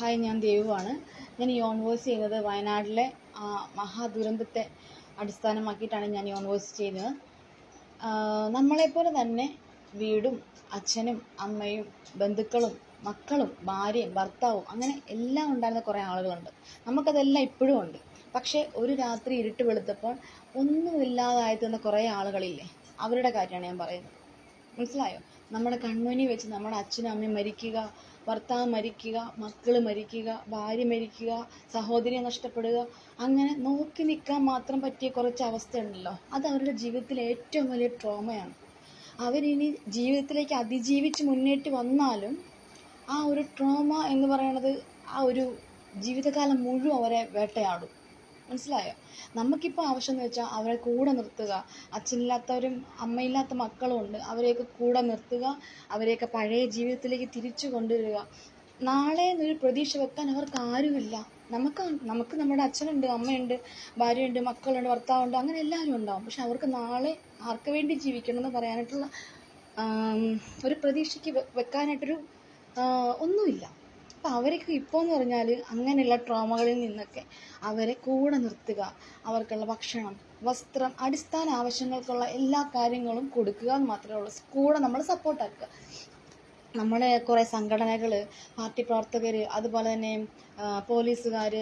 Hi ഞാൻ ദേവുവാണ് ഞാൻ ഈ ഓൺ വോയിസ് ചെയ്യുന്നത് വയനാട്ടിലെ മഹാദുരന്തത്തെ അടിസ്ഥാനമാക്കിയിട്ടാണ് ഞാൻ ഈ ഓൺ വോയിസ് ചെയ്യുന്നത് നമ്മളെപ്പോലെ തന്നെ വീടും അച്ഛനും അമ്മയും ബന്ധുക്കളും മക്കളും ഭാര്യയും ഭർത്താവും അങ്ങനെ എല്ലാം ഉണ്ടായിരുന്ന കുറേ ആളുകളുണ്ട്. നമുക്കതെല്ലാം ഇപ്പോഴും ഉണ്ട്. പക്ഷേ ഒരു രാത്രി ഇരുട്ട് വെളുത്തപ്പോൾ ഒന്നുമില്ലാതായി തന്ന കുറേ ആളുകളില്ലേ? അവരുടെ കാര്യമാണ് ഞാൻ പറയുന്നത്. മനസ്സിലായോ? നമ്മുടെ കൺമുന്നിൽ വെച്ച് നമ്മുടെ അച്ഛനും അമ്മയും മരിക്കുക ഭർത്താവ് മരിക്കുക മക്കൾ മരിക്കുക ഭാര്യ മരിക്കുക സഹോദരിയെ നഷ്ടപ്പെടുക അങ്ങനെ നോക്കി നിൽക്കാൻ മാത്രം പറ്റിയ കുറച്ച് അവസ്ഥയുണ്ടല്ലോ. അത് അവരുടെ ജീവിതത്തിലെ ഏറ്റവും വലിയ ട്രോമയാണ് അവരിനി ജീവിതത്തിലേക്ക് അതിജീവിച്ച് മുന്നേറ്റ് വന്നാലും ആ ഒരു ട്രോമ എന്ന് പറയുന്നത് ആ ഒരു ജീവിതകാലം മുഴുവൻ അവരെ വേട്ടയാടും. മനസ്സിലായോ? നമുക്കിപ്പോൾ ആവശ്യം എന്ന് വെച്ചാൽ അവരെ കൂടെ നിർത്തുക. അച്ഛനില്ലാത്തവരും അമ്മയില്ലാത്ത മക്കളും ഉണ്ട്. അവരെയൊക്കെ കൂടെ നിർത്തുക. അവരെയൊക്കെ പഴയ ജീവിതത്തിലേക്ക് തിരിച്ചു കൊണ്ടുവരിക. നാളെ എന്നൊരു പ്രതീക്ഷ വെക്കാൻ അവർക്ക് ആരുമില്ല. നമുക്ക് നമുക്ക് നമ്മുടെ അച്ഛനുണ്ട് അമ്മയുണ്ട് ഭാര്യയുണ്ട് മക്കളുണ്ട് ഭർത്താവുണ്ട് അങ്ങനെ എല്ലാവരും ഉണ്ടാവും. പക്ഷെ അവർക്ക് നാളെ ആർക്ക് വേണ്ടി ജീവിക്കണം എന്ന് പറയാനായിട്ടുള്ള ഒരു പ്രതീക്ഷയ്ക്ക് വെക്കാനായിട്ടൊരു ഒന്നുമില്ല. അപ്പം അവരൊക്കെ ഇപ്പോൾ എന്ന് പറഞ്ഞാൽ അങ്ങനെയുള്ള ട്രോമകളിൽ നിന്നൊക്കെ അവരെ കൂടെ നിർത്തുക. അവർക്കുള്ള ഭക്ഷണം വസ്ത്രം അടിസ്ഥാന ആവശ്യങ്ങൾക്കുള്ള എല്ലാ കാര്യങ്ങളും കൊടുക്കുക എന്ന് മാത്രമേ ഉള്ളൂ. കൂടെ നമ്മൾ സപ്പോർട്ടാക്കുക നമ്മുടെ കുറേ സംഘടനകൾ പാർട്ടി പ്രവർത്തകർ അതുപോലെ തന്നെ പോലീസുകാർ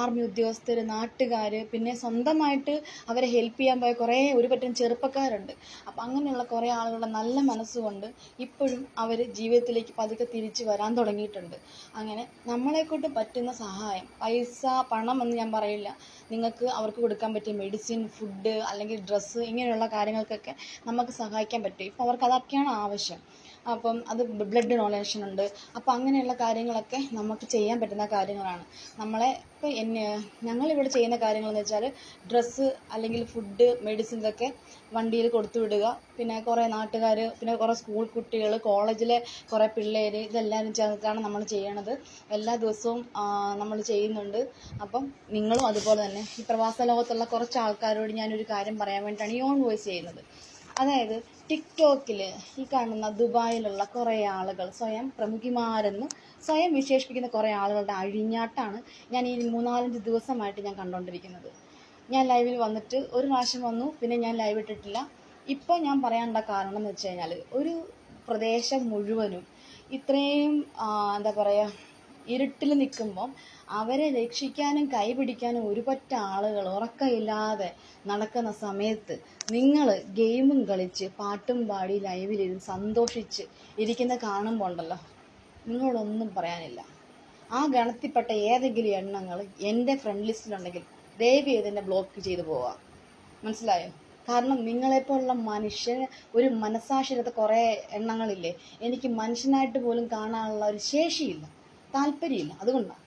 ആർമി ഉദ്യോഗസ്ഥർ നാട്ടുകാർ പിന്നെ സ്വന്തമായിട്ട് അവരെ ഹെൽപ്പ് ചെയ്യാൻ പോയ കുറേ ഒരു പറ്റം ചെറുപ്പക്കാരുണ്ട്. അപ്പം അങ്ങനെയുള്ള കുറേ ആളുകളുടെ നല്ല മനസ്സുകൊണ്ട് ഇപ്പോഴും അവർ ജീവിതത്തിലേക്ക് പതുക്കെ തിരിച്ചു വരാൻ തുടങ്ങിയിട്ടുണ്ട്. അങ്ങനെ നമ്മളെക്കൊണ്ട് പറ്റുന്ന സഹായം പൈസ പണം എന്ന് ഞാൻ പറയില്ല. നിങ്ങൾക്ക് അവർക്ക് കൊടുക്കാൻ പറ്റിയ മെഡിസിൻ ഫുഡ് അല്ലെങ്കിൽ ഡ്രസ്സ് ഇങ്ങനെയുള്ള കാര്യങ്ങൾക്കൊക്കെ നമുക്ക് സഹായിക്കാൻ പറ്റും. ഇപ്പോൾ അവർക്ക് അതൊക്കെയാണ് ആവശ്യം. അപ്പം അത് ബ്ലഡ് ഡൊണേഷൻ ഉണ്ട്. അപ്പം അങ്ങനെയുള്ള കാര്യങ്ങളൊക്കെ നമുക്ക് ചെയ്യാൻ പറ്റുന്ന കാര്യങ്ങളാണ്. നമ്മളെ ഇപ്പം എന്നെ ഞങ്ങളിവിടെ ചെയ്യുന്ന കാര്യങ്ങളെന്ന് വെച്ചാൽ ഡ്രസ്സ് അല്ലെങ്കിൽ ഫുഡ് മെഡിസിൻ ഇതൊക്കെ വണ്ടിയിൽ കൊടുത്തു വിടുക. പിന്നെ കുറേ നാട്ടുകാർ പിന്നെ കുറേ സ്കൂൾ കുട്ടികൾ കോളേജിലെ കുറേ പിള്ളേർ ഇതെല്ലാവരും ചേർന്നിട്ടാണ് നമ്മൾ ചെയ്യണത്. എല്ലാ ദിവസവും നമ്മൾ ചെയ്യുന്നുണ്ട്. അപ്പം നിങ്ങളും അതുപോലെ തന്നെ ഈ പ്രവാസ ലോകത്തുള്ള കുറച്ച് ആൾക്കാരോട് ഞാനൊരു കാര്യം പറയാൻ വേണ്ടിയിട്ടാണ് ഈ ഓൺ വോയിസ് ചെയ്യുന്നത്. അതായത് ടിക്ടോക്കിൽ ഈ കാണുന്ന ദുബായിലുള്ള കുറേ ആളുകൾ സ്വയം പ്രമുഖിമാരെന്ന് സ്വയം വിശേഷിപ്പിക്കുന്ന കുറേ ആളുകളുടെ അഴിഞ്ഞാട്ടാണ് ഞാൻ ഈ മൂന്നാലഞ്ച് ദിവസമായിട്ട് ഞാൻ കണ്ടുകൊണ്ടിരിക്കുന്നത് ഞാൻ ലൈവിൽ വന്നിട്ട് ഒരു പ്രാവശ്യം വന്നു പിന്നെ ഞാൻ ലൈവ് ഇട്ടിട്ടില്ല. ഇപ്പോൾ ഞാൻ പറയാനുള്ള കാരണം എന്ന് വെച്ച് കഴിഞ്ഞാൽ ഒരു പ്രദേശം മുഴുവനും ഇത്രയും എന്താ പറയുക ഇരുട്ടിൽ നിൽക്കുമ്പം അവരെ രക്ഷിക്കാനും കൈപിടിക്കാനും ഒരു പറ്റ ആളുകൾ ഉറക്കമില്ലാതെ നടക്കുന്ന സമയത്ത് നിങ്ങൾ ഗെയിമും കളിച്ച് പാട്ടും പാടി ലൈവിലിരുന്ന് സന്തോഷിച്ച് ഇരിക്കുന്ന കാണുമ്പോൾ ഉണ്ടല്ലോ നിങ്ങളോടൊന്നും പറയാനില്ല. ആ ഗണത്തിൽപ്പെട്ട ഏതെങ്കിലും എണ്ണങ്ങൾ എന്റെ ഫ്രണ്ട് ലിസ്റ്റിലുണ്ടെങ്കിൽ ദയവ് ചെയ്ത് ബ്ലോക്ക് ചെയ്തു പോവാം മനസ്സിലായോ? കാരണം നിങ്ങളെപ്പോലുള്ള മനുഷ്യന് ഒരു മനസാക്ഷിയില്ലാത്ത കുറേ എണ്ണങ്ങളില്ലേ? എനിക്ക് മനുഷ്യനായിട്ട് പോലും കാണാനുള്ള ഒരു ശേഷിയില്ല. താല്പര്യമില്ല. അതുകൊണ്ടാണ്.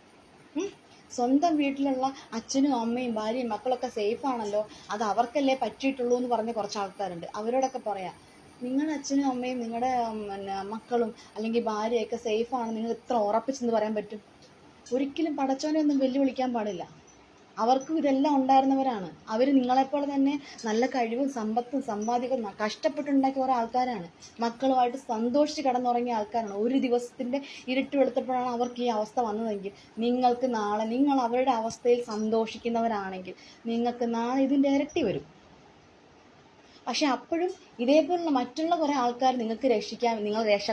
സ്വന്തം വീട്ടിലുള്ള അച്ഛനും അമ്മയും ഭാര്യയും മക്കളൊക്കെ സേഫ് ആണല്ലോ. അത് അവർക്കല്ലേ പറ്റിയിട്ടുള്ളൂ എന്ന് പറഞ്ഞ കുറച്ച് ആൾക്കാരുണ്ട്. അവരോടൊക്കെ പറയാം. നിങ്ങളുടെ അച്ഛനും അമ്മയും നിങ്ങളുടെ പിന്നെ മക്കളും അല്ലെങ്കിൽ ഭാര്യയൊക്കെ സേഫ് ആണ് നിങ്ങൾ ഇത്ര ഉറപ്പിച്ചെന്ന് പറയാൻ പറ്റും? ഒരിക്കലും പടച്ചോനെ ഒന്നും വെല്ലുവിളിക്കാൻ പാടില്ല. അവർക്കും ഇതെല്ലാം ഉണ്ടായിരുന്നവരാണ്. അവർ നിങ്ങളെപ്പോലെ തന്നെ നല്ല കഴിവും സമ്പത്തും സമ്പാദിക്കും കഷ്ടപ്പെട്ടുണ്ടാക്കിയ കുറേ ആൾക്കാരാണ്. മക്കളുമായിട്ട് സന്തോഷിച്ച് കിടന്നുറങ്ങിയ ആൾക്കാരാണ്. ഒരു ദിവസത്തിന്റെ ഇരുട്ട് വെളുത്തപ്പോഴാണ് അവർക്ക് ഈ അവസ്ഥ വന്നതെങ്കിൽ നിങ്ങൾക്ക് നാളെ നിങ്ങൾ അവരുടെ അവസ്ഥയിൽ സന്തോഷിക്കുന്നവരാണെങ്കിൽ നിങ്ങൾക്ക് നാളെ ഇതിന്റെ ഇരട്ടി വരും. പക്ഷെ അപ്പോഴും ഇതേപോലുള്ള മറ്റുള്ള കുറേ ആൾക്കാർ നിങ്ങൾക്ക് രക്ഷിക്കാൻ നിങ്ങൾ രക്ഷ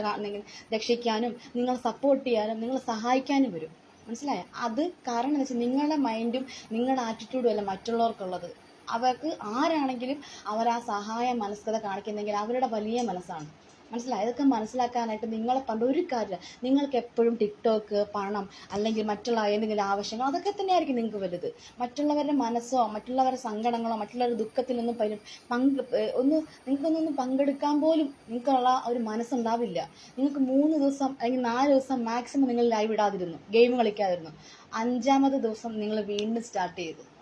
രക്ഷിക്കാനും നിങ്ങൾ സപ്പോർട്ട് ചെയ്യാനും നിങ്ങൾ സഹായിക്കാനും വരും. മനസ്സിലായോ? അത് കാരണം എന്ന് വെച്ചാൽ നിങ്ങളുടെ മൈൻഡും നിങ്ങളുടെ ആറ്റിറ്റ്യൂഡും അല്ല മറ്റുള്ളവർക്കുള്ളത്. അവർക്ക് ആരാണെങ്കിലും അവർ ആ സഹായ മനസ്കത കാണിക്കുന്നെങ്കിൽ അവരുടെ വലിയ മനസ്സാണ്. മനസ്സിലായോ? ഇതൊക്കെ മനസ്സിലാക്കാനായിട്ട് നിങ്ങളെ പണ്ട് ഒരു കാര്യമില്ല. നിങ്ങൾക്ക് എപ്പോഴും ടിക്ടോക്ക് പണം അല്ലെങ്കിൽ മറ്റുള്ള എന്തെങ്കിലും ആവശ്യങ്ങൾ അതൊക്കെ തന്നെയായിരിക്കും നിങ്ങൾക്ക് വലുത്. മറ്റുള്ളവരുടെ മനസ്സോ മറ്റുള്ളവരുടെ സങ്കടങ്ങളോ മറ്റുള്ളവരുടെ ദുഃഖത്തിലൊന്നും പരി പങ്ക് ഒന്ന് നിങ്ങൾക്കൊന്നും പങ്കെടുക്കാൻ പോലും നിങ്ങൾക്കുള്ള ഒരു മനസ്സുണ്ടാവില്ല. നിങ്ങൾക്ക് മൂന്ന് ദിവസം അല്ലെങ്കിൽ നാല് ദിവസം മാക്സിമം നിങ്ങൾ ലൈവ് ഇടാതിരുന്നു ഗെയിം കളിക്കാതിരുന്നു. അഞ്ചാമത്തെ ദിവസം നിങ്ങൾ വീണ്ടും സ്റ്റാർട്ട് ചെയ്തു.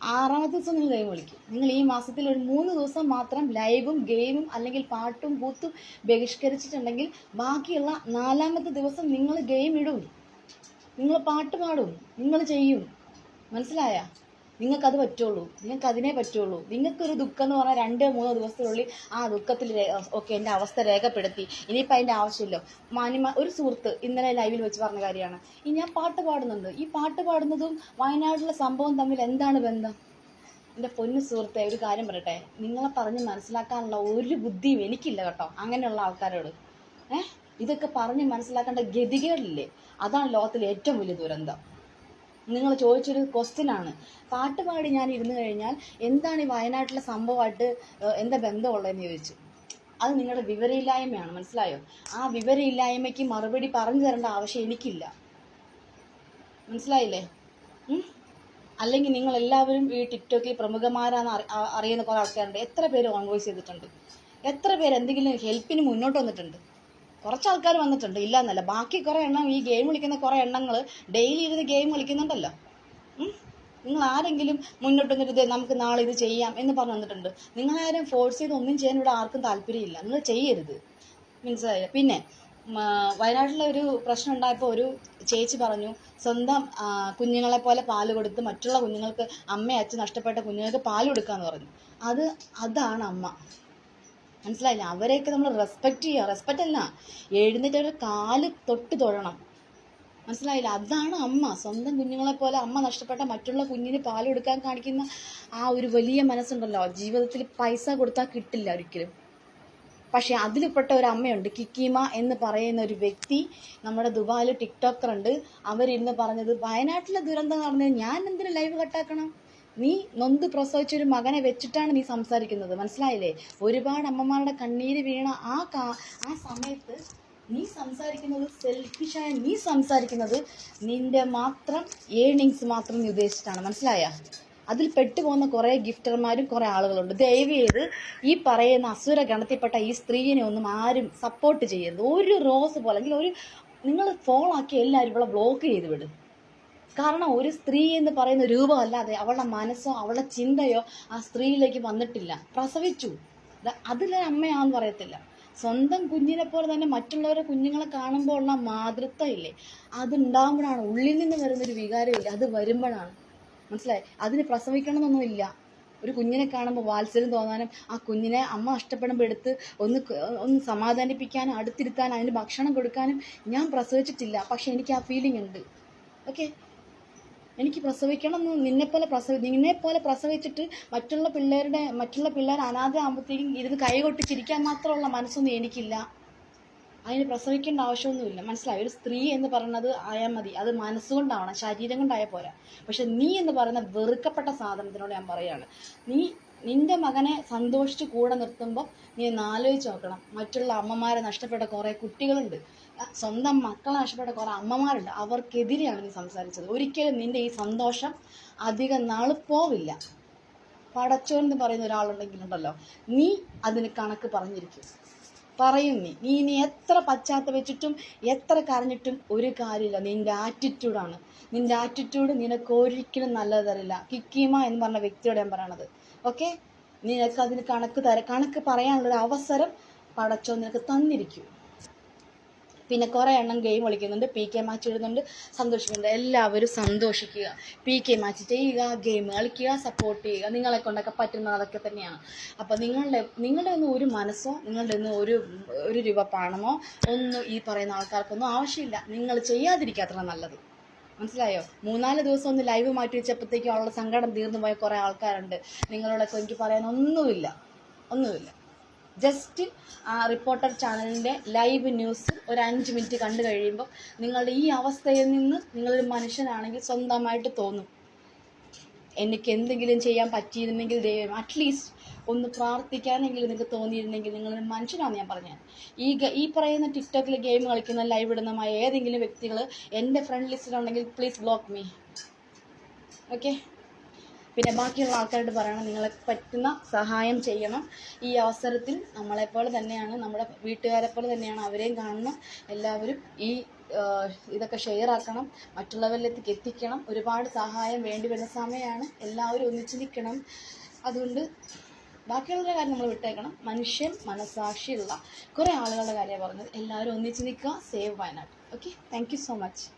ആറാമത്തെ ദിവസം നിങ്ങൾ ഗെയിം കളിക്കും നിങ്ങൾ ഈ മാസത്തിൽ ഒരു മൂന്ന് ദിവസം മാത്രം ലൈവും ഗെയിമും അല്ലെങ്കിൽ പാട്ടും കൂത്തും ബഹിഷ്കരിച്ചിട്ടുണ്ടെങ്കിൽ ബാക്കിയുള്ള നാലാമത്തെ ദിവസം നിങ്ങൾ ഗെയിം ഇടും. നിങ്ങൾ പാട്ട് പാടും. നിങ്ങൾ ചെയ്യും. മനസ്സിലായ? നിങ്ങൾക്കത് പറ്റുള്ളൂ. നിങ്ങൾക്ക് അതിനേ പറ്റുള്ളൂ. നിങ്ങൾക്കൊരു ദുഃഖം എന്ന് പറഞ്ഞാൽ രണ്ട് മൂന്നോ ദിവസത്തിനുള്ളിൽ ആ ദുഃഖത്തിൽ ഓക്കെ എന്റെ അവസ്ഥ രേഖപ്പെടുത്തി. ഇനിയിപ്പോൾ അതിന്റെ ആവശ്യമില്ലോ. മാന്യമ ഒരു സുഹൃത്ത് ഇന്നലെ ലൈവിൽ വെച്ച് പറഞ്ഞ കാര്യമാണ്. ഈ ഞാൻ പാട്ട് പാടുന്നുണ്ട്. ഈ പാട്ട് പാടുന്നതും വയനാട്ടിലെ സംഭവം തമ്മിൽ എന്താണ് ബന്ധം? എന്റെ പൊന്നു സുഹൃത്തെ ഒരു കാര്യം പറയട്ടെ. നിങ്ങളെ പറഞ്ഞ് മനസ്സിലാക്കാനുള്ള ഒരു ബുദ്ധിയും എനിക്കില്ല കേട്ടോ. അങ്ങനെയുള്ള ആൾക്കാരോട്. ഏഹ് ഇതൊക്കെ പറഞ്ഞ് മനസ്സിലാക്കേണ്ട ഗതികേടില്ലേ? അതാണ് ലോകത്തിലെ ഏറ്റവും വലിയ ദുരന്തം. നിങ്ങൾ ചോദിച്ചൊരു ക്വസ്റ്റ്യൻ ആണ്. പാട്ട് പാടി ഞാൻ ഇരുന്ന് കഴിഞ്ഞാൽ എന്താണ് ഈ വയനാട്ടിലെ സംഭവമായിട്ട് എന്താ ബന്ധമുള്ളതെന്ന് ചോദിച്ചു. അത് നിങ്ങളുടെ വിവരമില്ലായ്മയാണ് മനസ്സിലായോ? ആ വിവരമില്ലായ്മയ്ക്ക് മറുപടി പറഞ്ഞു തരേണ്ട ആവശ്യം എനിക്കില്ല. മനസ്സിലായില്ലേ? അല്ലെങ്കിൽ നിങ്ങൾ എല്ലാവരും ഈ ടിക്ടോക്കിൽ അ- അറിയുന്ന കുറേ ആൾക്കാരുണ്ട്. എത്ര പേര് ഓൺ വോയിസ് ചെയ്തിട്ടുണ്ട്? എത്ര പേര് എന്തെങ്കിലും ഹെൽപ്പിന് മുന്നോട്ട് വന്നിട്ടുണ്ട്? കുറച്ച് ആൾക്കാർ വന്നിട്ടുണ്ട് ഇല്ല എന്നല്ല ബാക്കി കുറേ എണ്ണം ഈ ഗെയിം കളിക്കുന്ന കുറേ എണ്ണങ്ങൾ ഡെയിലി ഇരുന്ന് ഗെയിം കളിക്കുന്നുണ്ടല്ലോ? നിങ്ങൾ ആരെങ്കിലും മുന്നോട്ട് വന്നിട്ട് നമുക്ക് നാളെ ഇത് ചെയ്യാം എന്ന് പറഞ്ഞു വന്നിട്ടുണ്ട്. നിങ്ങളാരും ഫോഴ്സ് ചെയ്ത് ഒന്നും ചെയ്യാൻ ഇവിടെ ആർക്കും താല്പര്യമില്ല. നിങ്ങൾ ചെയ്യരുത്. മനസ്സിലായില്ല പിന്നെ വയനാട്ടിലെ ഒരു പ്രശ്നം ഉണ്ടായപ്പോൾ ഒരു ചേച്ചി പറഞ്ഞു സ്വന്തം കുഞ്ഞുങ്ങളെ പോലെ പാൽ കൊടുത്ത് മറ്റുള്ള കുഞ്ഞുങ്ങൾക്ക് അമ്മ അച്ഛൻ നഷ്ടപ്പെട്ട കുഞ്ഞുങ്ങൾക്ക് പാൽ കൊടുക്കാന്ന് പറഞ്ഞു. അത് അതാണ് അമ്മ. മനസ്സിലായില്ല? അവരെയൊക്കെ നമ്മൾ റെസ്പെക്റ്റ് ചെയ്യുക. റെസ്പെക്റ്റ് അല്ല എഴുന്നേറ്റ് അവരുടെ കാൽ തൊട്ട് തൊഴണം. മനസ്സിലായില്ല? അതാണ് അമ്മ. സ്വന്തം കുഞ്ഞുങ്ങളെ പോലെ അമ്മ നഷ്ടപ്പെട്ട മറ്റുള്ള കുഞ്ഞിന് പാൽ കൊടുക്കാൻ കാണിക്കുന്ന ആ ഒരു വലിയ മനസ്സുണ്ടല്ലോ. ജീവിതത്തിൽ പൈസ കൊടുത്താൽ കിട്ടില്ല ഒരിക്കലും. പക്ഷെ അതിൽപ്പെട്ട ഒരു അമ്മയുണ്ട് കിക്കീമ എന്ന് പറയുന്ന ഒരു വ്യക്തി നമ്മുടെ ദുബായിൽ ടിക്ടോക്കർ ഉണ്ട്. അവരിന്ന് പറഞ്ഞത് വയനാട്ടിലെ ദുരന്തം നടന്നത് ഞാൻ എന്തിനു ലൈവ് കട്ടാക്കണം നീ നൊന്ത് പ്രസവിച്ച ഒരു മകനെ വെച്ചിട്ടാണ് നീ സംസാരിക്കുന്നത്. മനസ്സിലായില്ലേ? ഒരുപാട് അമ്മമാരുടെ കണ്ണീര് വീണ ആ കാ ആ സമയത്ത് നീ സംസാരിക്കുന്നത് സെൽഫിഷായ നീ സംസാരിക്കുന്നത് നിന്റെ മാത്രം ഏണിങ്സ് മാത്രം നീ ഉദ്ദേശിച്ചിട്ടാണ്. മനസ്സിലായ? അതിൽ പെട്ടുപോകുന്ന കുറേ ഗിഫ്റ്റർമാരും കുറേ ആളുകളുണ്ട്. ദയവ് ചെയ്ത് ഈ പറയുന്ന അസുര ഗണത്തിൽപ്പെട്ട ഈ സ്ത്രീയെ ഒന്നും ആരും സപ്പോർട്ട് ചെയ്യരുത്. ഒരു റോസ് പോലെ അല്ലെങ്കിൽ ഒരു നിങ്ങൾ ഫോളോ ആക്കി എല്ലാവരും ഇവിടെ ബ്ലോക്ക് ചെയ്ത് വിടും. കാരണം ഒരു സ്ത്രീ എന്ന് പറയുന്ന രൂപമല്ലാതെ അവളുടെ മനസ്സോ അവളുടെ ചിന്തയോ ആ സ്ത്രീയിലേക്ക് വന്നിട്ടില്ല. പ്രസവിച്ചു. അതിലൊരു അമ്മയാന്ന് പറയത്തില്ല. സ്വന്തം കുഞ്ഞിനെ പോലെ തന്നെ മറ്റുള്ളവരെ കുഞ്ഞുങ്ങളെ കാണുമ്പോൾ ഉള്ള മാതൃത്വം ഇല്ലേ അതുണ്ടാകുമ്പോഴാണ് ഉള്ളിൽ നിന്ന് വരുന്നൊരു വികാരമില്ല? അത് വരുമ്പോഴാണ്. മനസ്സിലായി? അതിന് പ്രസവിക്കണമെന്നൊന്നുമില്ല. ഒരു കുഞ്ഞിനെ കാണുമ്പോൾ വാത്സല്യം തോന്നാനും ആ കുഞ്ഞിനെ അമ്മ നഷ്ടപ്പെടുമ്പോൾ എടുത്ത് ഒന്ന് ഒന്ന് സമാധാനിപ്പിക്കാനും അടുത്തിരുത്താനും അതിന് ഭക്ഷണം കൊടുക്കാനും ഞാൻ പ്രസവിച്ചിട്ടില്ല. പക്ഷെ എനിക്ക് ആ ഫീലിംഗ് ഉണ്ട്. ഓക്കെ എനിക്ക് പ്രസവിക്കണം എന്ന് നിന്നെപ്പോലെ പ്രസവി നിന്നെപ്പോലെ പ്രസവിച്ചിട്ട് മറ്റുള്ള പിള്ളേരുടെ മറ്റുള്ള പിള്ളേർ അനാഥ ആകുമ്പോഴത്തേക്കും ഇരുന്ന് കൈകൊട്ടി ചിരിക്കാൻ മാത്രമുള്ള മനസ്സൊന്നും എനിക്കില്ല. അതിന് പ്രസവിക്കേണ്ട ആവശ്യമൊന്നുമില്ല. മനസ്സിലായി? ഒരു സ്ത്രീ എന്ന് പറയുന്നത് ആയാൽ മതി. അത് മനസ്സുകൊണ്ടാവണം. ശരീരം കൊണ്ടായാൽ പോരാ. പക്ഷെ നീ എന്ന് പറയുന്ന വെറുക്കപ്പെട്ട സാധനത്തിനോട് ഞാൻ പറയാണ്. നീ നിന്റെ മകനെ സന്തോഷിച്ച് കൂടെ നിർത്തുമ്പോൾ നീ ഒന്ന് ആലോചിച്ച് നോക്കണം. മറ്റുള്ള അമ്മമാരെ നഷ്ടപ്പെട്ട കുറേ കുട്ടികളുണ്ട്. സ്വന്തം മക്കളെ നഷ്ടപ്പെട്ട കുറേ അമ്മമാരുണ്ട്. അവർക്കെതിരെയാണ് നീ സംസാരിച്ചത്. ഒരിക്കലും നിന്റെ ഈ സന്തോഷം അധികം നാൾ പോവില്ല. പടച്ചോൻ എന്ന് പറയുന്ന ഒരാളുണ്ടെങ്കിലുണ്ടല്ലോ നീ അതിന് കണക്ക് പറഞ്ഞിരിക്കും. പറയും നീ. നീ ഇനി എത്ര പശ്ചാത്ത വെച്ചിട്ടും എത്ര കരഞ്ഞിട്ടും ഒരു കാര്യമില്ല. നിന്റെ ആറ്റിറ്റ്യൂഡാണ് നിന്റെ ആറ്റിറ്റ്യൂഡ് നിനക്ക് ഒരിക്കലും നല്ലത് തരില്ല. കിക്കീമ എന്ന് പറഞ്ഞ വ്യക്തിയോട് ഞാൻ പറയണത് ഓക്കെ? നിനക്ക് അതിന് കണക്ക് തര കണക്ക് പറയാനുള്ളൊരു അവസരം പടച്ചോ നിനക്ക് തന്നിരിക്കും. പിന്നെ കുറേ എണ്ണം ഗെയിം കളിക്കുന്നുണ്ട് പി കെ മാച്ച് ഇടുന്നുണ്ട് സന്തോഷിക്കുന്നുണ്ട്. എല്ലാവരും സന്തോഷിക്കുക. പി കെ മാച്ച് ചെയ്യുക ഗെയിം കളിക്കുക സപ്പോർട്ട് ചെയ്യുക. നിങ്ങളെ കൊണ്ടൊക്കെ പറ്റുന്നതൊക്കെ തന്നെയാണ്. അപ്പോൾ നിങ്ങളുടെ നിങ്ങളുടെ ഒന്നും ഒരു മനസ്സോ നിങ്ങളുടെ ഒന്നും ഒരു ഒരു രൂപ പണമോ ഒന്നും ഈ പറയുന്ന ആൾക്കാർക്കൊന്നും ആവശ്യമില്ല. നിങ്ങൾ ചെയ്യാതിരിക്കുക അത്ര നല്ലത്. മനസ്സിലായോ? മൂന്നാൽ ദിവസം ഒന്ന് ലൈവ് മാറ്റി വെച്ചപ്പോഴത്തേക്കും അവളുടെ സങ്കടം തീർന്നു പോയ കുറേ ആൾക്കാരുണ്ട്. നിങ്ങളോടൊക്കെ എനിക്ക് പറയാനൊന്നുമില്ല. ഒന്നുമില്ല. ജസ്റ്റ് ആ റിപ്പോർട്ടർ ചാനലിന്റെ ലൈവ് ന്യൂസ് ഒരു അഞ്ച് മിനിറ്റ് കണ്ടു കഴിയുമ്പോൾ നിങ്ങളുടെ ഈ അവസ്ഥയിൽ നിന്ന് നിങ്ങളൊരു മനുഷ്യനാണെങ്കിൽ സ്വന്തമായിട്ട് തോന്നും. എനിക്ക് എന്തെങ്കിലും ചെയ്യാൻ പറ്റിയിരുന്നെങ്കിൽ ദൈവം അറ്റ്ലീസ്റ്റ് ഒന്ന് പ്രാർത്ഥിക്കാനെങ്കിലും നിങ്ങൾക്ക് തോന്നിയിരുന്നെങ്കിൽ നിങ്ങൾ മനുഷ്യനാണെന്ന് ഞാൻ പറഞ്ഞത്. ഈ ഈ പറയുന്ന ടിക്ടോക്കിൽ ഗെയിം കളിക്കുന്ന ലൈവ് ഇടുന്നമായ ഏതെങ്കിലും വ്യക്തികൾ എന്റെ ഫ്രണ്ട് ലിസ്റ്റിലുണ്ടെങ്കിൽ പ്ലീസ് ബ്ലോക്ക് മീ ഓക്കെ പിന്നെ ബാക്കിയുള്ള ആൾക്കാരോട് പറയണം നിങ്ങളെ പറ്റുന്ന സഹായം ചെയ്യണം. ഈ അവസരത്തിൽ നമ്മളെപ്പോലെ തന്നെയാണ് നമ്മുടെ വീട്ടുകാരെ പോലെ തന്നെയാണ് അവരെയും കാണുന്ന എല്ലാവരും ഈ ഇതൊക്കെ ഷെയർ ആക്കണം മറ്റുള്ളവരിലേക്ക് എത്തിക്കണം. ഒരുപാട് സഹായം വേണ്ടി വരുന്ന സമയമാണ് എല്ലാവരും ഒന്നിച്ച് നിൽക്കണം. അതുകൊണ്ട് ബാക്കിയുള്ള കാര്യം നമ്മൾ വിട്ടേക്കണം. മനുഷ്യൻ മനസാക്ഷിയുള്ള കുറേ ആളുകളുടെ കാര്യമാണ് പറഞ്ഞത്. എല്ലാവരും ഒന്നിച്ച് നിൽക്കുക. Save Wayanad. Okay thank so much